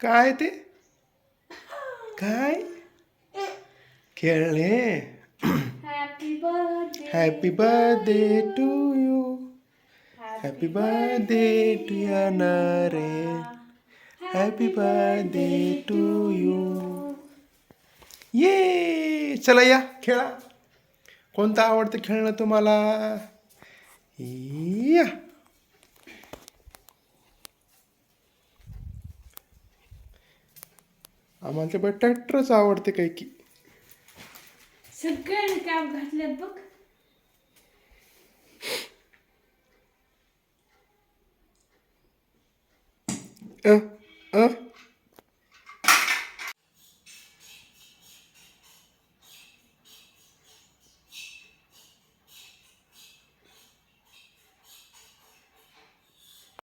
काय ते? काय? खेळणे. Happy birthday to you happy birthday to Nare happy birthday to you ये चला या खेळा. कोणतं आवडतं खेळणं तुम्हाला? या आम्हाला बरं ट्रॅक्टरच आवडते काही की. सगळ्यांनी कॅप घातल्यात बघ. अ अ?